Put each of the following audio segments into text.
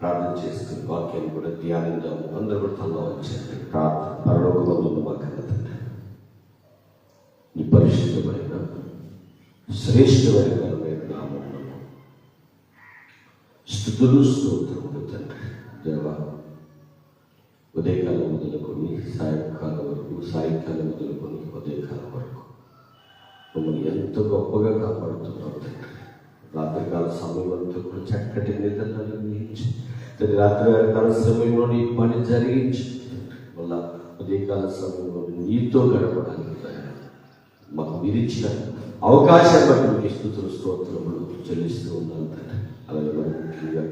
ప్రార్థన చేసుకుని వాక్యాన్ని కూడా ధ్యానిద్దాము అందరూ కూడా తనలో వచ్చారు ప్రార్థన పరలోకమందున్న మా కన్న తండ్రి నీ పరిశుద్ధమైన శ్రేష్టమైన ఘనమైన నామములను స్థుతులు స్తోత్రములు తండ్రి దేవా ఉదయకాలం మొదలుకొని సాయంకాలం వరకు సాయంకాలం మొదలుకొని ఉదయకాలం వరకు మమ్మల్ని ఎంతో గొప్పగా కాపాడుతున్నావు తండ్రి. రాత్రికాల సమయం అంతా కూడా చక్కటి నిద్రలు అనుగ్రహించి తండ్రి రాత్రికాల సమయంలో నీ పని జరిగించి మళ్ళా ఉదయకాల సమయంలో నీతో గడపడానికి మాకు మీరిచ్చిన అవకాశం బట్టి మీకు స్థుతులు స్తోత్రములు చెల్లిస్తూ ఉన్నాను తండ్రి. అలాగే ముఖ్యంగా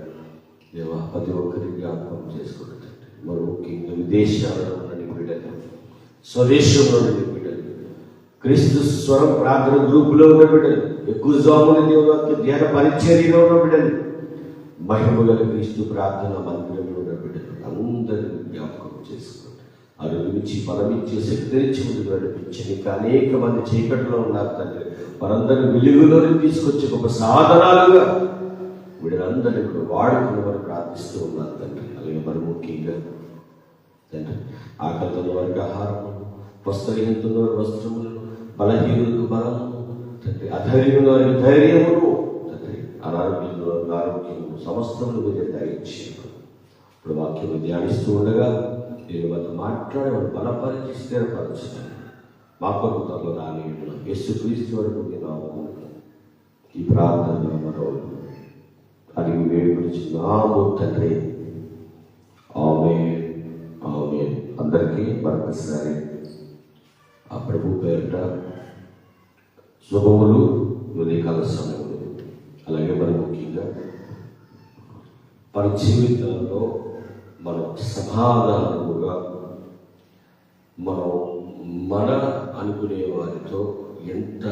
దేవ ప్రతి ఒక్కరికి జ్ఞాపకం చేసుకుంటుంది మరి ముఖ్యంగా విదేశాలలో ఉన్న బిడ్డలు. స్వదేశంలో ఉన్న బిడ్డలు. క్రీస్తు స్వరం ప్రార్థన గ్రూపులో ఉన్న బిడ్డలు. ఎక్కువ జాములు దేవుని ధ్యాన పరిచర్యలో ఉన్న బిడ్డలు. మహిమగల క్రీస్తు ప్రార్థన మందిరంలో ఉన్న బిడ్డలు. అందరినీ జ్ఞాపకం చేసుకోండి. అనుభవించి నుంచి పరమిచ్చే శక్తినిచ్చి ముందుకు నడిపించి అనేక మంది చీకటిలో ఉన్నారు తండ్రి. వారందరిని వెలుగులోని తీసుకొచ్చి ఒక సాధనాలుగా వీళ్ళందరినీ కూడా వాడుకుని వారు ప్రార్థిస్తూ ఉన్నారు తండ్రి. అలాగే మరి ముఖ్యంగా తండ్రి ఆకలితో వారికి ఆహారము వస్త్రహీనతున్న వారి వస్త్రములు బలహీనులకు బలము తండ్రి అధైర్యుల వారికి ధైర్యములు తండ్రి అనారోగ్యంలో వారికి ఆరోగ్యము సమస్తములు మీరు దయచి ఇప్పుడు వాక్యం ధ్యానిస్తూ ఉండగా నేను వాళ్ళతో మాట్లాడే వాళ్ళు బలపరిచి స్థిరపరచుతాను. మా కొరకు త్వరలో రాని ఎస్సు క్రీస్తు వరకు నేను నామమున. ఈ ప్రార్థన మరో అడిగి వేడుకొచ్చున్నాము తండ్రి. ఆమె అందరికీ మరొకసారి ఆ ప్రభు పేరిట శుభములు ఉదయకాల సమయంలో అలాగే మరి ముఖ్యంగా మన జీవితంలో మనం సమాధానముగా మనం మన అనుకునే వారితో ఎంత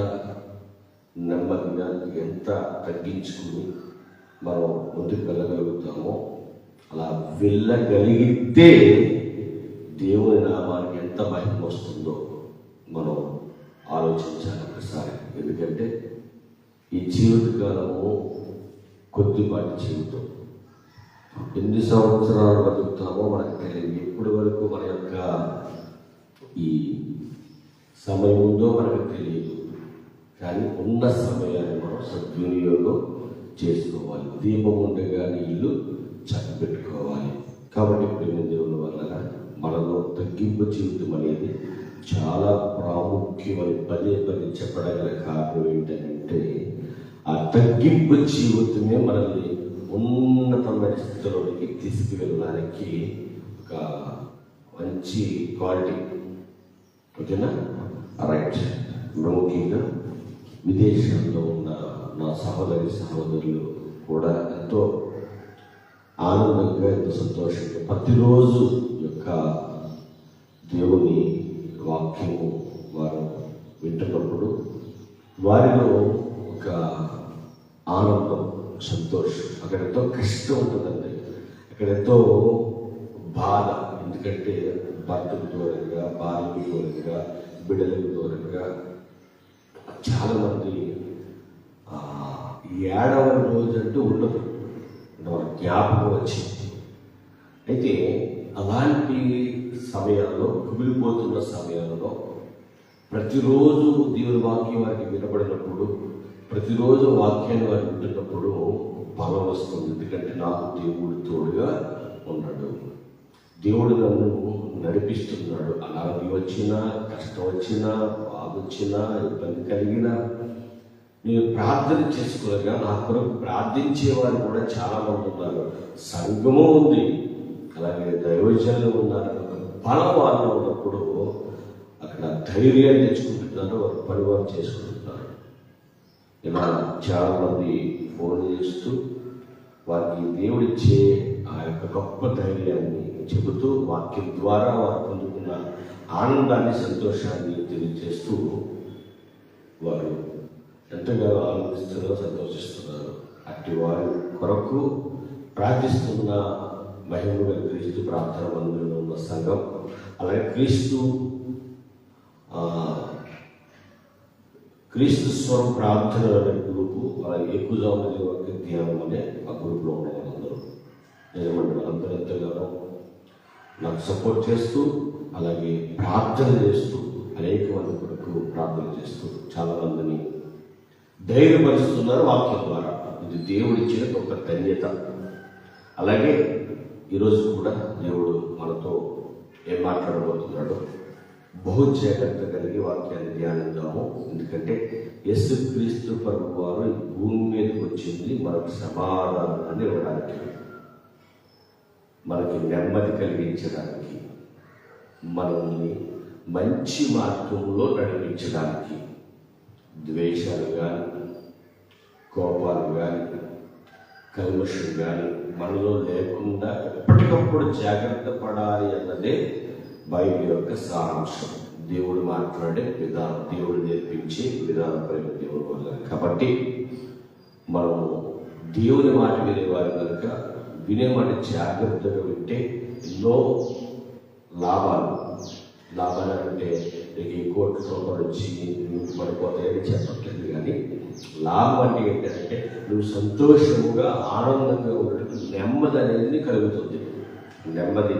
నెమ్మదిగా ఎంత తగ్గించుకుని మనం ముందుకు వెళ్ళగలుగుతామో అలా వెళ్ళగలిగితే దేవుని నామానికి ఎంత మహిమ వస్తుందో మనం ఆలోచించాలి ఒకసారి. ఎందుకంటే ఈ జీవితకాలము కొద్దిపాటి జీవితం. ఎన్ని సంవత్సరాలు బతుకుతామో మనకు తెలియదు. ఎప్పటి వరకు మన యొక్క ఈ సమయం ఉందో మనకు తెలియదు. కానీ ఉన్న సమయాన్ని మనం సద్వినియోగం చేసుకోవాలి. దీపం ఉండగానే ఇల్లు చక్కబెట్టుకోవాలి. కాబట్టి ప్రేమ దేవుని వల్ల కానీ తగ్గింపు జీవితం అనేది చాలా ప్రాముఖ్యమని పదే పదే చెప్పగల కారణం ఏంటంటే ఆ తగ్గింపు జీవితమే మనల్ని ఉన్నతమైన స్థితిలోకి తీసుకువెళ్ళడానికి ఒక మంచి క్వాలిటీ. ఓకేనా? రైట్ ముఖ్యంగా విదేశాల్లో ఉన్న నా సహోదరి సహోదరులు కూడా ఎంతో ఆనందంగా ఎంతో సంతోషంగా ప్రతిరోజు యొక్క దేవుని వాక్యము వారు వింటున్నప్పుడు వారిలో ఒక ఆనందం సంతోషం. అక్కడ ఎంతో కష్టం ఉంటుందండి. అక్కడ ఎంతో బాధ. ఎందుకంటే భర్తకు దూరంగా భార్యకు దూరంగా బిడ్డలకు దూరంగా చాలామంది ఆ, ఏడవ రోజు అంటూ ఉండదు. జ్ఞాపకం వచ్చింది. అయితే అలాంటి సమయాల్లో కుమిలిపోతున్న సమయాల్లో ప్రతిరోజు దేవుని వాక్యం వారికి వినబడినప్పుడు ప్రతిరోజు వాక్యాన్ని వారు వింటున్నప్పుడు బలం వస్తుంది. ఎందుకంటే నాకు దేవుడు తోడుగా ఉన్నాడు. దేవుడు నన్ను నడిపిస్తున్నాడు. అనారోగ్యం వచ్చినా కష్టం వచ్చినా బాధ వచ్చినా ఇబ్బంది కలిగినా నేను ప్రార్థన చేసుకోలేగా నా కొరకు ప్రార్థించేవారు కూడా చాలామంది ఉన్నారు. సంఘము ఉంది. అలాగే దైవజనులు ఉన్నారు. ఒక బలం వాళ్ళు ఉన్నప్పుడు అక్కడ ధైర్యాన్ని తెచ్చుకుంటున్నారు వారు పరివారం చేసుకుంటున్నారు. ఇలా చాలామంది ఫోన్ చేస్తూ వారికి దేవుడిచ్చే ఆ యొక్క గొప్ప ధైర్యాన్ని చెబుతూ వాక్యం ద్వారా వారు పొందుకున్న ఆనందాన్ని సంతోషాన్ని తెలియజేస్తూ వారు ఎంతగానో ఆనందిస్తున్నారో సంతోషిస్తున్నారు అట్టి వారి కొరకు ప్రార్థిస్తున్న మహిమను క్రీస్తు ప్రార్థన మందిరంలో ఉన్న సంఘం అలాగే క్రీస్తు క్రీస్తు స్వరం ప్రార్థన అనే గ్రూపు అలాగే ఎక్కువజాముది వాక్య ధ్యానం అనే ఆ గ్రూప్లో ఉన్న వాళ్ళందరూ నిజమండి వాళ్ళందరూ ఎంతగానో నాకు సపోర్ట్ చేస్తూ అలాగే ప్రార్థన చేస్తూ అనేక మంది కొరకు ప్రార్థన చేస్తూ చాలా మందిని ధైర్యపరుస్తున్నారు వాక్యం ద్వారా. ఇది దేవుడిచ్చిన ఒక ధన్యత. అలాగే ఈరోజు కూడా దేవుడు మనతో ఏం మాట్లాడబోతున్నాడో బహు జాగ్రత్త కలిగి వాక్యాన్ని ధ్యానిద్దాము. ఎందుకంటే యస్సు క్రీస్తు ప్రభు వారు భూమి మీదకి వచ్చింది మనకు సమాధానాన్ని ఇవ్వడానికి మనకి నెమ్మది కలిగించడానికి మనల్ని మంచి మార్గంలో నడిపించడానికి ద్వేషాలు కానీ కోపాలు కానీ కల్మషం కానీ మనలో లేకుండా ఎప్పటికప్పుడు జాగ్రత్త పడాలి అన్నదే బైబిల్ యొక్క సారాంశం. దేవుడు మాట్లాడే విధానం దేవుడు నేర్పించే విధానపై దేవుడు వల్ల కాబట్టి మనము దేవుని మాట వినేవారు కనుక వినే జాగ్రత్తగా వింటే ఎన్నో లాభాలు. లాభాలు అంటే నీకు ఈ కోట్ల రూపాయలు వచ్చి నువ్వు పడిపోతాయని చెప్పట్లేదు కానీ లాభం అంటే ఏంటంటే నువ్వు సంతోషముగా ఆనందంగా ఉండటం నెమ్మది అనేది కలుగుతుంది. నెమ్మది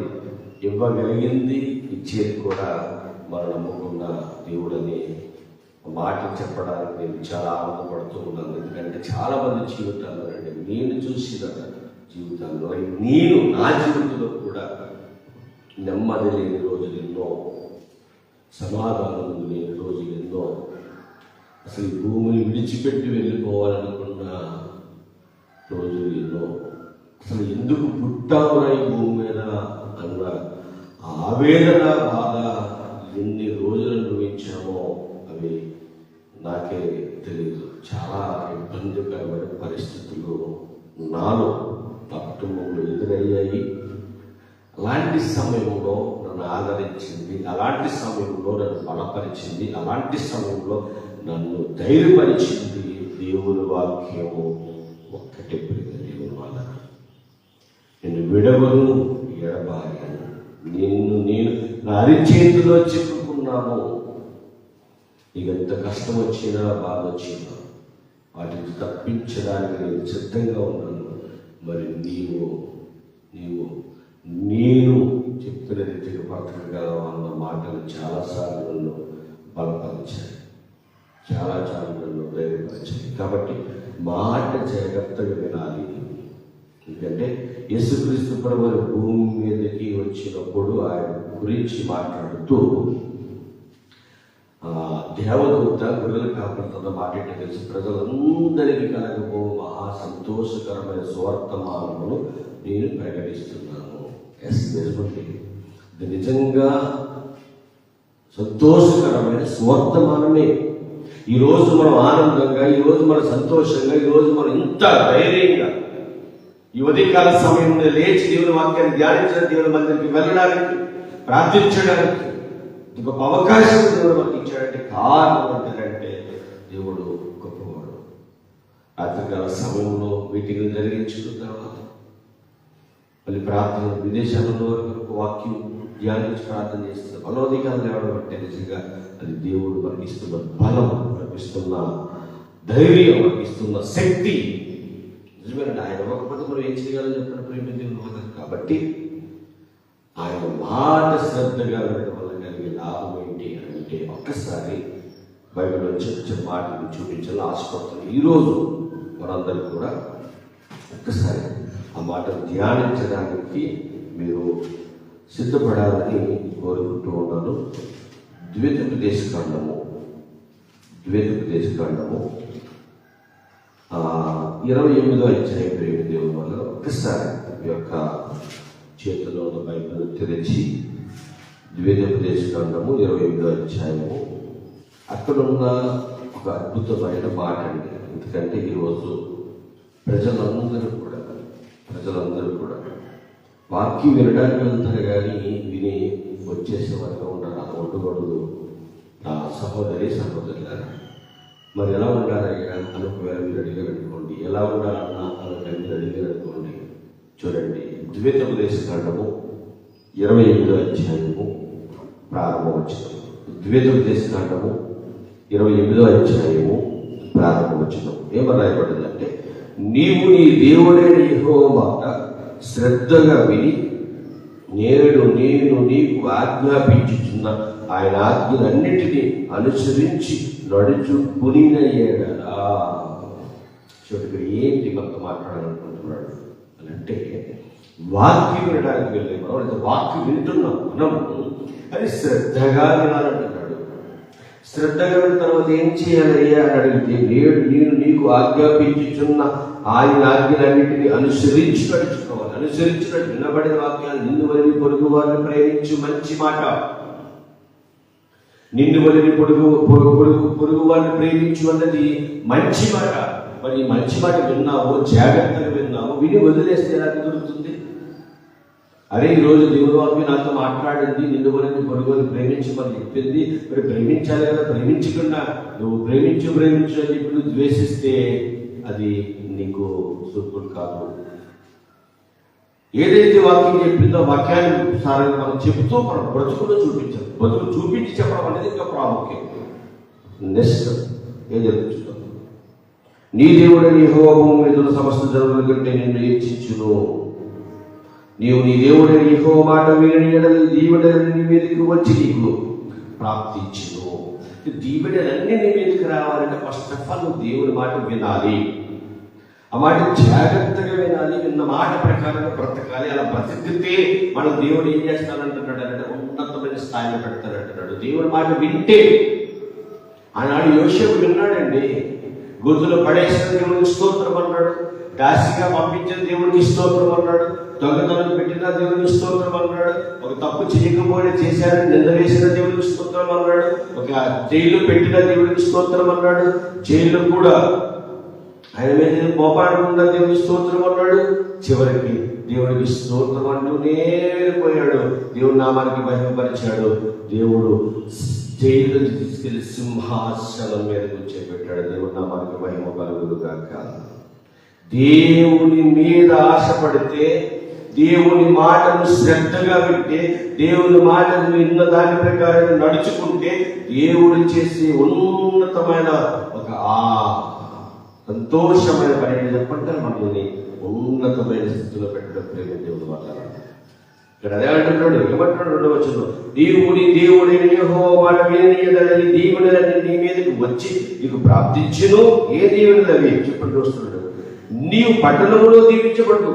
ఇవ్వగలిగింది ఇచ్చేది కూడా మనం నమ్ముకున్న దేవుడని మాట చెప్పడానికి నేను చాలా ఆనందపడుతూ ఉన్నాను. ఎందుకంటే చాలా మంది జీవితాల్లో అంటే నేను చూసిన జీవితంలో నేను నా జీవితంలో కూడా నెమ్మది లేని రోజులు ఎన్నో సమాధానం లేని రోజులు ఎన్నో అసలు భూమిని విడిచిపెట్టి వెళ్ళిపోవాలనుకున్న రోజులు ఎన్నో అసలు ఎందుకు పుట్టావురా ఈ భూమి మీద? అన్న ఆవేదన బాధ ఎన్ని రోజులు అనుభవించామో అవి నాకే తెలియదు చాలా ఇబ్బందికరమైన పరిస్థితులు నాలో నా కుటుంబంలో ఎదురయ్యాయి. అలాంటి సమయంలో నన్ను ఆదరించింది అలాంటి సమయంలో నన్ను బలపరిచింది అలాంటి సమయంలో నన్ను ధైర్యపరిచింది దేవుని వాక్యము ఒక్కటి ప్రియ దేవుని వల్ల నేను విడవను ఎడబాయను నిన్ను నేను నా అరిచేతిలో చిక్కుకున్నాను. నీకు ఎంత కష్టం వచ్చినా బాధ వచ్చినా వాటిని తప్పించడానికి నేను సిద్ధంగా ఉన్నాను. మరి నీవు నీవు నేను చెప్పిన రీతిగా బ్రతకగలవా అన్న చాలా చాలా నన్ను ప్రేరేపరిచాయి కాబట్టి మాట జాగ్రత్తగా వినాలి. ఎందుకంటే యేసుక్రీస్తు ప్రభు భూమి మీదకి వచ్చినప్పుడు ఆయన గురించి మాట్లాడుతూ దేవదూత గొర్రెల కాపులతో మాట ఏంటో తెలిసి ప్రజలందరికీ కలగబో మహా సంతోషకరమైన స్వార్థమానమును నేను ప్రకటిస్తున్నాను. ఎస్ నిజమండి ఇది నిజంగా సంతోషకరమైన స్వార్థమానమే ఈ రోజు మనం ఆనందంగా ఈ రోజు మనం సంతోషంగా ఈ రోజు మనం ఇంత ధైర్యంగా ఈ ఉదయకాల సమయంలో లేచి దేవుని వాక్యాన్ని ధ్యానించడం దేవుని మందిరికి వెళ్ళడానికి ప్రార్థించడానికి ఇంకొక అవకాశం దేవుడు మనకి ఇచ్చాడంటే కారణం ఏంటంటే దేవుడు గొప్పవాడు. రాత్రికాల సమయంలో మీటింగ్లు జరిగించుకున్న తర్వాత మళ్ళీ ప్రార్థన విదేశాలలో ఒక వాక్యం ధ్యానించి ప్రార్థన చేస్తున్న బలోధికారులు ఎవరు అంటే నిజంగా అది దేవుడు మనకి ఇస్తున్న బలం మనకి ఇస్తున్న ధైర్యం మనకి ఇస్తున్న శక్తి నిజమేనండి ఆయన ఇవ్వకపోతే మనం ఏం చేయాలని చెప్పిన ప్రేమ కాబట్టి ఆయన మాట శ్రద్ధగా వినడం వల్ల కలిగే లాభం ఏంటి అంటే ఒక్కసారి బైబిల్లో చిన్న చిన్న మాటలు చూపించాలని ఆసుపత్రులు. ఈరోజు మనందరూ కూడా ఒక్కసారి ఆ మాటను ధ్యానించడానికి మీరు సిద్ధపడాలని కోరుకుంటూ ఉన్నాను. ద్వివేదం ప్రదేశ ఖండము ద్వైతోపదేశ కాండము ఖండము ఇరవై ఎనిమిదో అధ్యాయం ప్రేమ దేవుని వల్ల ఒక్కసారి యొక్క చేతిలో ఉన్న బైబిల్ తెరిచి ప్రదేశ ఖాండము ఇరవై ఎనిమిదో అధ్యాయము. అక్కడున్న ఒక అద్భుతమైన మాట అండి. ఎందుకంటే ఈరోజు ప్రజలందరూ కూడా ప్రజలందరూ కూడా వాక్యం వినడానికి వెళ్తారు కానీ విని వచ్చేసే వరకు ఉండరు అలా ఉండకూడదు నా సహోదరి సహోదరులారా. మరి ఎలా ఉండాలయ్యా అని ఒకవేళ మీరు అడిగారనుకోండి ఎలా ఉండాలన్నా అని మీరు అడిగారనుకోండి చూడండి. ద్వైతోపదేశ కాండము ఇరవై ఎనిమిదో అధ్యాయము ప్రారంభం వచ్చిన ద్వైతోపదేశ కాండము ఇరవై ఎనిమిదో అధ్యాయము ప్రారంభం వచ్చిన ఏమని రాయబడిందంటే నీవు నీ దేవుడైన యెహోవా మాట శ్రద్ధగా విని నేడు నేను నీకు ఆజ్ఞాపించుచున్న ఆయన ఆజ్ఞలన్నిటినీ అనుసరించి నడుచు పునిన ఏడలా చూడు ఇక్కడ ఏంటి మనతో మాట్లాడాలనుకుంటున్నాడు అని అంటే వాక్యం వినడానికి వెళ్ళే మనం లేదా వాక్యం వింటున్నాం మనం అది శ్రద్ధగా వినాలంటే శ్రద్ధగా తర్వాత ఏం చేయాలయ్యా అని అడిగితే నేడు నేను నీకు ఆజ్ఞాపించుచున్న ఆయన ఆజ్ఞలన్నింటినీ అనుసరించి నడుచుకోవాలి. అనుసరించి నడు- వినబడిన వాక్యాలు నిన్ను వదిలి పొరుగు వారిని ప్రేమించు మంచి మాట. నిన్ను వదిలి పొరుగు పొరుగు పొరుగు వారిని ప్రేమించు అన్నది మంచి మాట. మరి మంచి మాట విన్నావు జాగ్రత్తగా విన్నావు విని వదిలేస్తే ఎలా కుదురుతుంది? అరే ఈ రోజు దేవుడు వాక్యం నాతో మాట్లాడింది నిన్ను వదిలి పొరుగు వారిని ప్రేమించమని చెప్పింది. మరి ప్రేమించాలి కదా ప్రేమించకుండా నువ్వు ప్రేమించు ప్రేమించు అని చెప్పి నువ్వు ద్వేషిస్తే అది నీకు సూపుడు కాదు. ఏదైతే వాక్యం చెప్పిందో వాక్యాన్ని సారంగా మనం చెబుతూ మనం బ్రతుకులో చూపించాలి. బ్రతుకు చూపించి చెప్పడం అనేది ఇంకా ప్రాముఖ్యం. నెక్స్ట్ ఏం జరుగుతుందో నీ దేవుడని నీ మీద ఎదురు సమస్త జనుల కంటే నిన్ను నీవు నీ దేవుడని యెహోవా మాట వేడి ఎడలు దీవెనలు నీ మీదకి వచ్చి నీకు ప్రాప్తించును దీవెనలన్నీ నీ మీదకి రావాలంటే ఫస్ట్ ఆఫ్ ఆల్ దేవుని మాట వినాలి. ఆ మాట జాగ్రత్తగా వినాలి. విన్న మాట ప్రకారంగా బ్రతకాలి. అలా బ్రతికితే మన దేవుడు ఏం చేస్తానంటున్నాడు అంటే ఉన్నతమైన స్థాయిలో పెడతానంటున్నాడు దేవుని మాట వింటే ఆనాడు యోసేపు విన్నాడండి. గుర్తులు పడేసిన దేవుడికి స్తోత్రం అన్నాడు. దాసిగా పంపించిన దేవుడికి స్తోత్రం అన్నాడు. దొంగతనం పెట్టిన దేవునికి స్తోత్రం అన్నాడు. ఒక తప్పు చేయకపోయినా చేశారని నింద వేసిన దేవునికి స్తోత్రం అన్నాడు. ఒక జైలు పెట్టిన దేవునికి స్తోత్రం అన్నాడు. జైలు కూడా ఆయన మీద ఉన్న దేవుని స్తోత్రం అన్నాడు. చివరికి దేవుడికి స్తోత్రం అంటూనే పోయాడు దేవుడు నామానికి భయపరిచాడు దేవుడు జైలు తీసుకెళ్ళి సింహాసనం మీద కూర్చోబెట్టాడు దేవుడు నామానికి మహిమ కలుగులుగాక దేవుని మీద ఆశపడితే దేవుని మాటను శ్రద్ధగా వింటే దేవుని మాటను విన్న దాని ప్రకారం నడుచుకుంటే దేవుడు చేసే ఉన్నతమైన ఒక ఆ సంతోషమైన పని చెప్పంటే మనల్ని. ఉన్నతమైన స్థితిలో పెట్టడం ప్రేమ దేవుడు మాట్లాడాలి ఇక్కడ అదే అంటున్నాడు ఏమంటున్నాడు రెండవ వచ్చిన దేవుని దేవుడి మాట వినని దీవెనలని నీ మీదకి వచ్చి నీకు ప్రాప్తించును. ఏ దేవుడు అవి? చెప్పండి వస్తున్నాడు నీవు పట్టణంలో దీవించబడు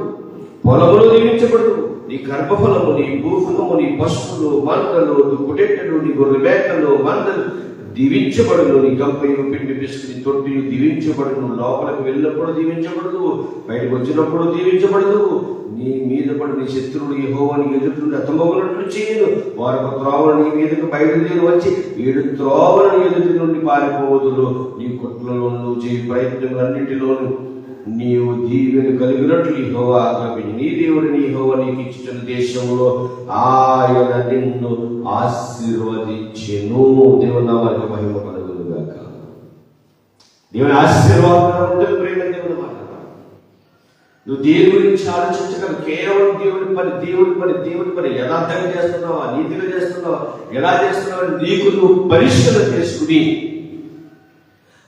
పొలములో దీవించబడు నీ గర్భఫలము నీ భూఫలము నీ పశువులు మందలు నీ కుటెట్టలు నీ గొర్రె మేకలు మందలు దీవించబడును. నీ గంపయు పిండి పిసుకుని తొట్టియు దీవించబడును. లోపలికి వెళ్ళినప్పుడు దీవించబడదు బయటకు వచ్చినప్పుడు దీవించబడదు నీ మీద పడి నీ శత్రువులు యెహోవాని ఎదుటి నుండి అతమగునట్లు చేయను. వారి ఒక త్రోవలు నీ మీదకు బయలుదేరి వచ్చి ఏడు త్రోవలను ఎదుటి నుండి పారిపోవదులు. నీ కొట్లలో నువ్వు చేయి ప్రయత్నములన్నింటిలోను నీవు దీవెను కలిగినట్లు యెహోవా ఆజ్ఞాపించి నీ దేవుడిని యెహోవా నీకు ఇచ్చిన దేశంలో ఆయన నిన్ను ఆశీర్వదించెను. దేవుని వారికి మహిమ కలుగునుగాక దేవుని ఆశీర్వాదం ప్రేమ దేవుని మాట. నువ్వు దేని గురించి ఆలోచించగల కేవలం దేవుడి పని దేవుడి పని దేవుడి పని. యథార్థంగా చేస్తున్నావా? నీతిగా చేస్తున్నావా? ఎలా చేస్తున్నావా? నీకు నువ్వు పరిశీలన చేసుకుని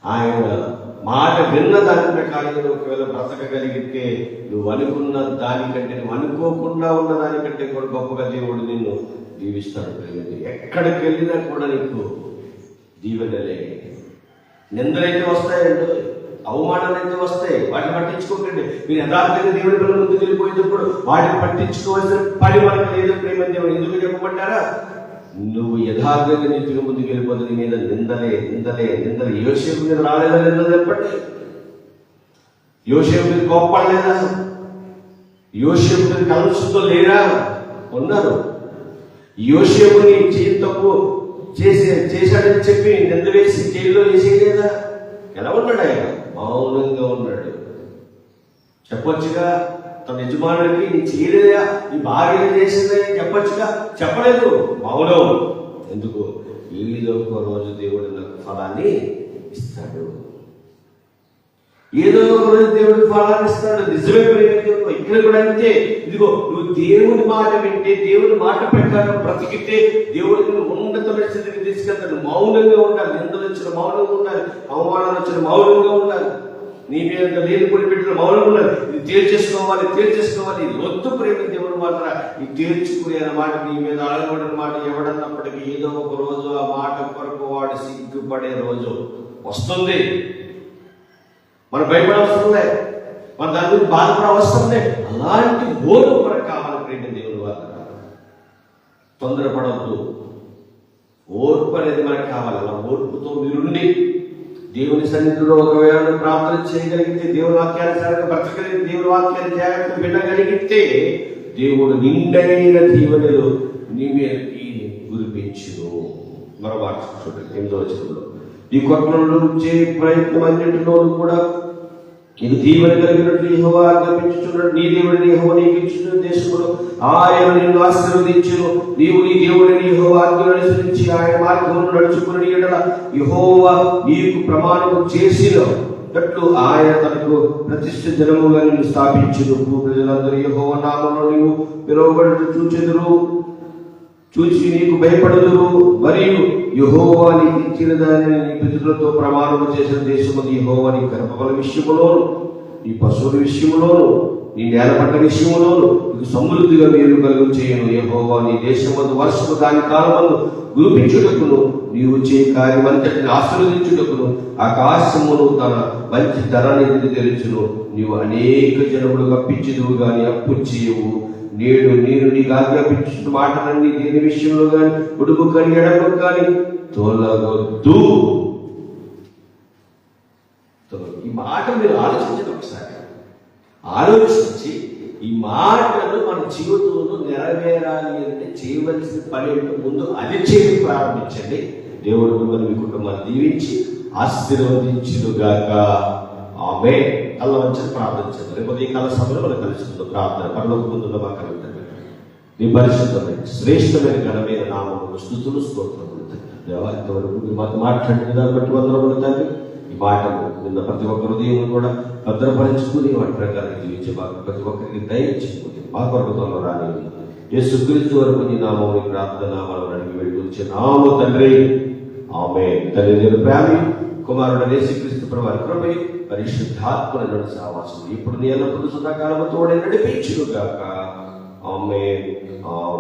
ఆయన మాట విన్న దాని ప్రకారంగా ఒకవేళ బ్రతకగలిగితే నువ్వు అనుకున్న దానికంటే నువ్వు అనుకోకుండా ఉన్న దానికంటే కూడా గొప్పగా దేవుడు నిన్ను దీవిస్తాడు ప్రేమిది ఎక్కడికి వెళ్ళినా కూడా నీకు దీవెనలే. నిందలైతే వస్తాయండి అవమానాలు అయితే వస్తాయి. వాటిని పట్టించుకోకండి. మీరు యథార్థంగా దేవుడి పిల్లల ముందుకు వెళ్ళిపోయేటప్పుడు వాటిని పట్టించుకోవాల్సిన పని మనకు లేదు ప్రేమ దేవుడు. ఎందుకు చెప్పమంటారా? నువ్వు యథార్థంగా నీతిగా ముందుకు వెళ్ళిపోతుంది మీద నిందలే నిందలే నిందలే. యోసేపు మీద రాలేదా నిందలు చెప్పండి? యోసేపు మీద కోప్పడలేదా? యోసేపు మీద కలుసుతో లేరా? ఉన్నారు. యోసేపుని చేయి తప్పు చేసే చేశాడని చెప్పి నింద వేసి జైల్లో వేసేయలేదా? ఎలా ఉన్నాడు ఆయన? మౌనంగా ఉన్నాడు. చెప్పొచ్చుగా? తన యజమానుడికి నీ చేయలేదా నీ భార్య చేసిందే అని చెప్పొచ్చుగా? చెప్పలేదు. మౌనం ఎందుకు? ఏదో ఒక రోజు దేవుడు నాకు ఫలాన్ని ఇస్తాడు. ఏదో ఒక రోజు దేవుడు ఫలాన్నిస్తాడు నిజమే ప్రేమ ఇక్కడ కూడా అంతే. ఇదిగో నువ్వు దేవుని మాట వింటే దేవుని మాట ప్రకారం బ్రతికితే దేవుడు నిన్ను ఉన్నతమైన స్థితికి తీసుకెళ్తాడు. మౌనంగా ఉండాలి. నిందలు వచ్చిన మౌనంగా ఉండాలి. అవమానాలు వచ్చిన మౌనంగా ఉండాలి. నీ మీద లేని పొడి పెట్టిన మౌనంగా ఇది తేల్చేసుకోవాలి తేల్చేసుకోవాలి ఇది వద్దు ప్రేమ దేవుడు మాత్రం ఈ తేల్చుకునే మాట నీ మీద అడగబడిన మాట ఎవడన్నప్పటికీ ఏదో ఒక రోజు ఆ మాట కొరకు వాడు సిగ్గుపడే రోజు వస్తుంది. మన భయపడవసరం లే మన దాని గురించి బాధపడ అవసరం లే అలాంటి ఓర్పు మనకు కావాలి ప్రేమ దేవుడు వల్ల తొందరపడవద్దు. ఓర్పు అనేది మనకు కావాలి. అలా ఓర్పుతో మీరుండి దేవుని సన్నిధిలో ఒకవేళ ప్రార్థన చేయగలిగితే దేవుని వాక్యానుసారంగా బ్రతకగలిగితే దేవుని వాక్యాన్ని జాగ్రత్తగా వినగలిగితే దేవుడు నిండైన దీవెనలు నీ గురిపించును కురిపించును మరో మాట చూడండి ఎనిమిదో వచనంలో. ఈ కొట్టంలో చే ప్రయత్నం అన్నింటిలోనూ కూడా నీకు దీవెన కలిగినట్లు యెహోవా ఆజ్ఞాపించుచున్నాడు. నీ దేవుడిని యెహోవా నీకు ఇచ్చిన దేశంలో ఆయన నిన్ను ఆశీర్వదించును. నీవు నీ దేవుడిని యహో ఆజ్ఞను అనుసరించి ఆయన మార్గంలో నడుచుకుని ఎడల యెహోవా నీకు ప్రమాణము చేసిన అట్లు ఆయన తనకు ప్రతిష్ట జనముగా నిన్ను స్థాపించును. భూ ప్రజలందరూ యహోవ నామంలో నీవు పిలువబడి చూచెదురు. చూచి నీకు భయపడదురు. మరియు యహోవా నీకు ఇచ్చిన దానిని నీ పితృలతో ప్రమాణము చేసిన దేశము యహోవా నీ గర్భఫల విషయములోను నీ పశువుల విషయములోను నీ నేలపట్ట విషయంలో నీకు సమృద్ధిగా మీరు కలుగు చేయను. ఏహోవా నీ దేశమందు వర్షము దాని కాలమందు గురిపించుటకును నీవు చేయి కార్యమంతటిని ఆశీర్వదించుటకును ఆకాశమును తన మంచి ధరని తెరుచును. నీవు అనేక జనములు కప్పించదువు గాని అప్పు చేయవు. నేడు నేను నీకు ఆజ్ఞాపించిన మాటలన్నీ దేని విషయంలో కానీ ఉడుపు కానీ ఎడము కానీ తొలగొద్దు ఈ మాట మీరు ఆలోచించండి ఒకసారి. ఆలోచించి ఈ మాటలు మన జీవితంలో నెరవేరాలి అంటే చేయవలసిన పని ముందు అది చేయడం ప్రారంభించండి. దేవుడు మిమ్మల్ని మీ కుటుంబాన్ని దీవించి ఆశీర్వదించుగాక ఆమె అలా వచ్చి ప్రార్థించండి రేపు ఈ కాల సమయంలో మనం కలుసుకుందాం ప్రార్థన పనులకు ముందున్న మా కలుగుతాం నీ పరిశుద్ధమైన శ్రేష్టమైన ఘనమైన నామములు స్థుతులు స్తోత్రములు తండ్రి. దేవా ఇంతవరకు మాట్లాడిన దాన్ని బట్టి వందరములు తండ్రి. ఈ మాటలు నిన్న ప్రతి ఒక్క హృదయం కూడా భద్రపరుచుకుని వాటి ప్రకారం జీవించే మాకు ప్రతి ఒక్కరికి దయచేసుకుని మా పర్వతంలో రాని యేసు క్రీస్తు వరకు నీ నామం ప్రార్థన నామాలను అడిగి వెళ్ళి నామ తండ్రి. ఆమె తల్లి ప్రేమి కుమారుడు యేసుక్రీస్తు ప్రభు కృపే పరిశుద్ధాత్మల నడు సావాసం ఇప్పుడు నేను ఎల్లప్పుడూ సదాకాలము తోడే నడిపించుగాక ఆమె